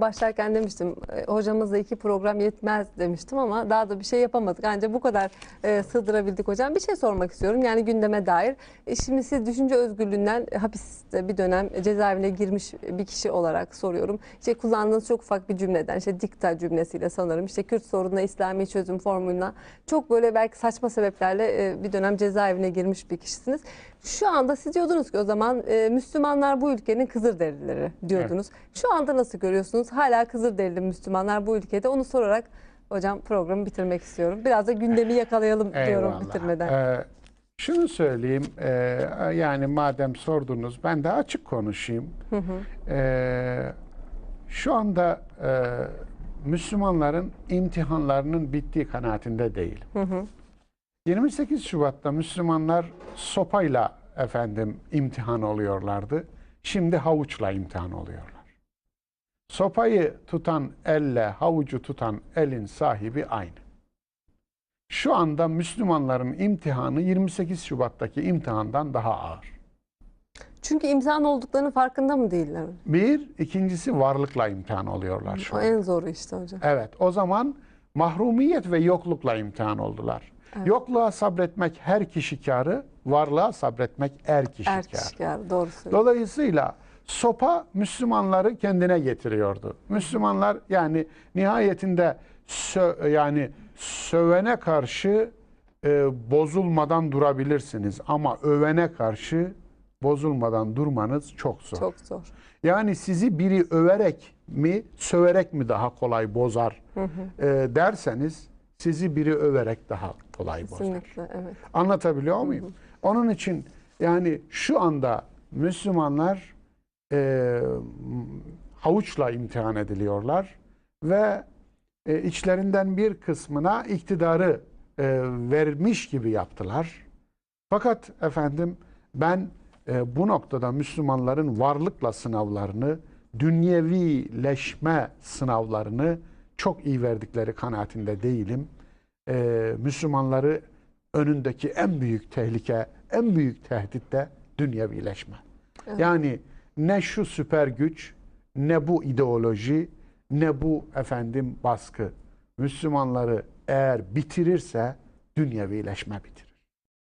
Başlarken demiştim e, hocamızla iki program yetmez demiştim ama daha da bir şey yapamadık. Ancak bu kadar e, sığdırabildik hocam. Bir şey sormak istiyorum yani gündeme dair. E, şimdi siz düşünce özgürlüğünden hapiste bir dönem cezaevine girmiş bir kişi olarak soruyorum. İşte kullandığınız çok ufak bir cümleden işte dikta cümlesiyle sanırım işte Kürt sorununa İslami çözüm formülüne çok böyle belki saçma sebeplerle e, bir dönem cezaevine girmiş bir kişisiniz. Şu anda siz diyordunuz ki o zaman e, Müslümanlar bu ülkenin Kızılderilileri diyordunuz. Şu anda nasıl görüyorsunuz? Hala Kızılderili Müslümanlar bu ülkede. Onu sorarak hocam programı bitirmek istiyorum. Biraz da gündemi yakalayalım diyorum Eyvallah. bitirmeden. Ee, şunu söyleyeyim, e, yani madem sordunuz ben de açık konuşayım. Ee, şu anda e, Müslümanların imtihanlarının bittiği kanaatinde değil. 28 Şubat'ta Müslümanlar sopayla efendim imtihan oluyorlardı. Şimdi havuçla imtihan oluyorlar. Sopayı tutan elle havucu tutan elin sahibi aynı. Şu anda Müslümanların imtihanı 28 Şubat'taki imtihandan daha ağır. Çünkü imtihan olduklarının farkında mı değiller? Bir, ikincisi varlıkla imtihan oluyorlar şu an. en zoru işte hocam. Evet, o zaman mahrumiyet ve yoklukla imtihan oldular. Yokluğa sabretmek her kişi kârı, varlığa sabretmek er kişi Er kişi yani doğru söylüyorsun. Dolayısıyla sopa Müslümanları kendine getiriyordu. Müslümanlar yani nihayetinde sö- yani sövene karşı e, bozulmadan durabilirsiniz ama övene karşı bozulmadan durmanız çok zor. Çok zor. Yani sizi biri överek mi, söverek mi daha kolay bozar e, derseniz sizi biri överek daha kolay bozar. Kesinlikle evet. Anlatabiliyor muyum? Onun için yani şu anda Müslümanlar e, havuçla imtihan ediliyorlar ve e, içlerinden bir kısmına iktidarı e, vermiş gibi yaptılar. Fakat efendim ben e, bu noktada Müslümanların varlıkla sınavlarını, dünyevileşme sınavlarını çok iyi verdikleri kanaatinde değilim. E, Müslümanları önündeki en büyük tehlike, en büyük tehdit de dünyevileşme. Yani ne şu süper güç, ne bu ideoloji, ne bu efendim baskı Müslümanları eğer bitirirse dünyevileşme bitirir.